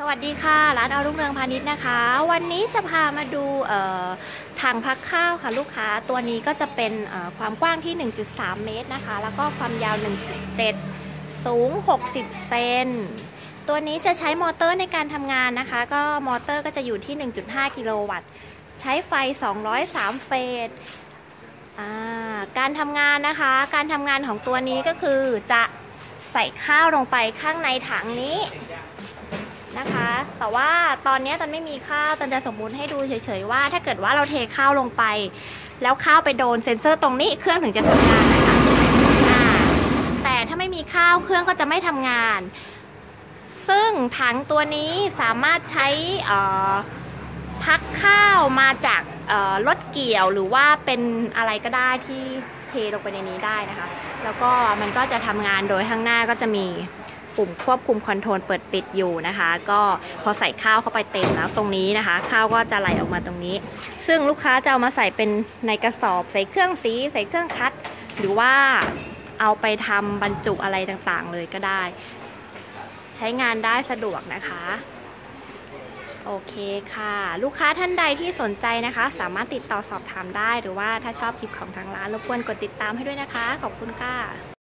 สวัสดีค่ะ ร้านเอารุ่งเรืองพาณิชย์นะคะ วันนี้จะพามาดูถังพักข้าวค่ะลูกค้าตัวนี้ก็จะเป็นความกว้างที่ 1.3 เมตรนะคะ แล้วก็ความยาว 1.7 สูง 60 เซนตัวนี้จะใช้มอเตอร์ในการทำงานนะคะ ก็มอเตอร์ก็จะอยู่ที่ 1.5 กิโลวัตต์ ใช้ไฟ 203 เฟสการทำงานนะคะ การทำงานของตัวนี้ก็คือจะใส่ข้าวลงไปข้างในถังนี้ นะคะ แต่ว่าตอนนี้ตันไม่มีข้าวตันจะสมมุติให้ดูเฉยๆว่า ถ้าเกิดว่าเราเทข้าวลงไป แล้วข้าวไปโดนเซ็นเซอร์ตรงนี้เครื่องถึงจะทำงานนะคะแต่ถ้าไม่มีข้าวเครื่องก็จะไม่ทำงาน ซึ่งถังตัวนี้สามารถใช้พักข้าวมาจากรถเกี่ยวหรือว่าเป็นอะไรก็ได้ที่เทลงไปในนี้ได้นะคะ แล้วก็มันก็จะทำงานโดยข้างหน้าก็จะมี ปุ่มควบคุมคอนโทรลเปิดปิดอยู่นะคะ ก็พอใส่ข้าวเข้าไปเต็มแล้วตรงนี้นะคะ ข้าวก็จะไหลออกมาตรงนี้ ซึ่งลูกค้าจะเอามาใส่เป็นในกระสอบใส่เครื่องสี ใส่เครื่องคัด หรือว่าเอาไปทำบรรจุอะไรต่างๆ เลยก็ได้ ใช้งานได้สะดวกนะคะโอเคค่ะ ลูกค้าท่านใดที่สนใจนะคะ สามารถติดต่อสอบถามได้ หรือว่าถ้าชอบคลิปของทางร้านรบกวนกดติดตามให้ด้วยนะคะ ขอบคุณค่ะ